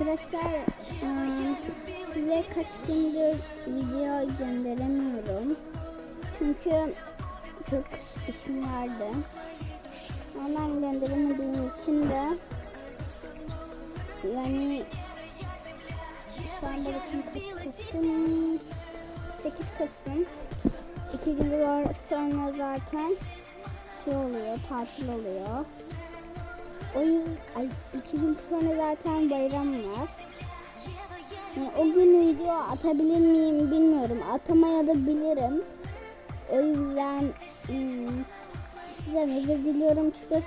Arkadaşlar ıı, size kaç gündür video gönderemiyorum. Çünkü çok işim vardı. Ondan gönderemediğim için de yani şu anda bakın kaç Kasım 8 Kasım iki gün sonra zaten şey oluyor tatil oluyor. O yüzden ay, gün sonra zaten bayram var. Yani o gün video atabilir miyim bilmiyorum. Atamaya da bilirim. O yüzden hmm, sizden özür diliyorum çünkü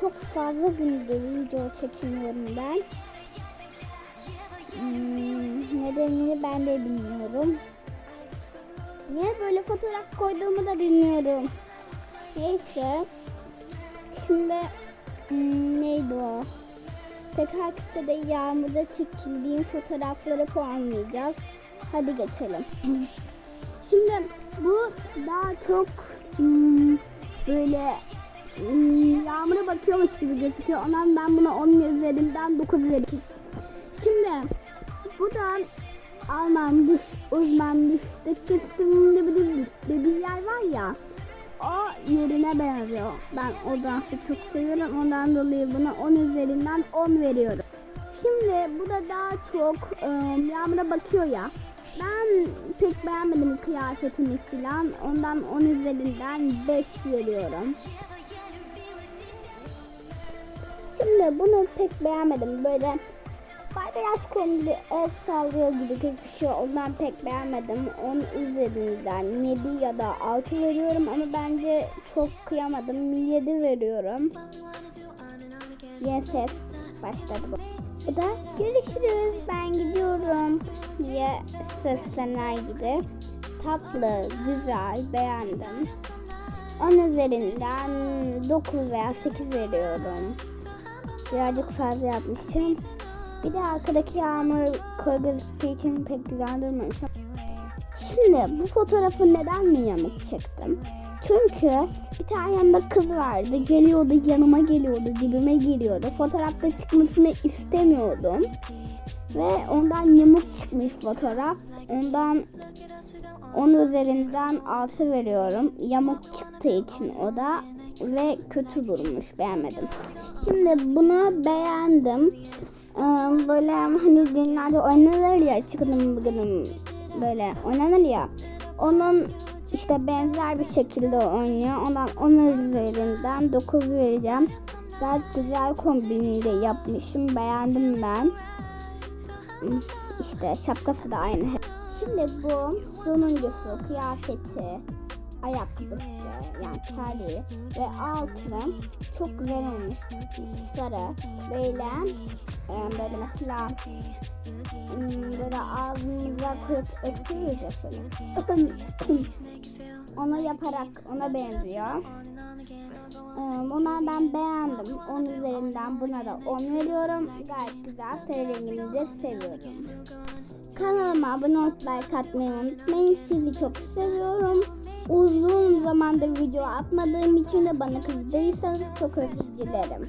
çok fazla gündür video çekemiyorum ben. Hmm, nedenini ben de bilmiyorum. Niye böyle fotoğraf koyduğumu da bilmiyorum. Neyse. Şimdi Hmm, neydi o? PKX'de de yağmurda çekildiğim fotoğrafları puanlayacağız. Hadi geçelim. Şimdi bu daha çok hmm, böyle hmm, yağmura bakıyormuş gibi gözüküyor. Ondan ben buna 10 üzerinden 9 veririm. Şimdi bu da Alman düş, uzman düş, dıkkıstım dediği yer var ya o yerine benziyor. Ben o dansı çok seviyorum. Ondan dolayı buna 10 üzerinden 10 veriyorum. Şimdi bu da daha çok e, Yağmur'a bakıyor ya. Ben pek beğenmedim kıyafetini filan. Ondan 10 üzerinden 5 veriyorum. Şimdi bunu pek beğenmedim. Böyle Fayda yaş kombi el sallıyor gibi gözüküyor. Ondan pek beğenmedim. 10 üzerinden 7 ya da 6 veriyorum ama bence çok kıyamadım. 7 veriyorum. Yes. Başladı bu. Bu da görüşürüz ben gidiyorum diye seslener gibi. Tatlı, güzel, beğendim. 10 üzerinden 9 veya 8 veriyorum. Birazcık fazla yapmışım. Bir de arkadaki yağmur koy gözüktüğü için pek güzel durmamış. Şimdi bu fotoğrafı neden mi yamuk çektim? Çünkü bir tane yanında kız vardı. Geliyordu yanıma geliyordu dibime geliyordu. Fotoğrafta çıkmasını istemiyordum. Ve ondan yamuk çıkmış fotoğraf. Ondan 10 üzerinden 6 veriyorum. Yamuk çıktığı için o da ve kötü durmuş beğenmedim. Şimdi bunu beğendim böyle hani günlerde oynanır ya çıkınım bugünüm böyle oynanır ya onun işte benzer bir şekilde oynuyor. Ondan 10 üzerinden 9 vereceğim. Gayet güzel kombiniyle yapmışım. Beğendim ben. İşte şapkası da aynı. Şimdi bu sonuncusu kıyafeti ayakkabısı yani terliği ve altı çok güzel olmuş sarı böyle e, böyle mesela böyle ağzınıza koyup öksürüyoruz ya şöyle onu yaparak ona benziyor Buna ben beğendim. 10 üzerinden buna da 10 veriyorum. Gayet güzel. Sarı rengini de seviyorum. Kanalıma abone olup like atmayı unutmayın. Sizi çok seviyorum. Uzun zamandır video atmadığım için de bana kızdıysanız çok özür dilerim.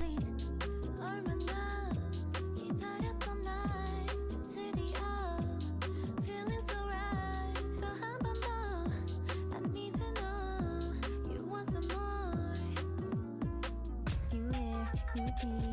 routine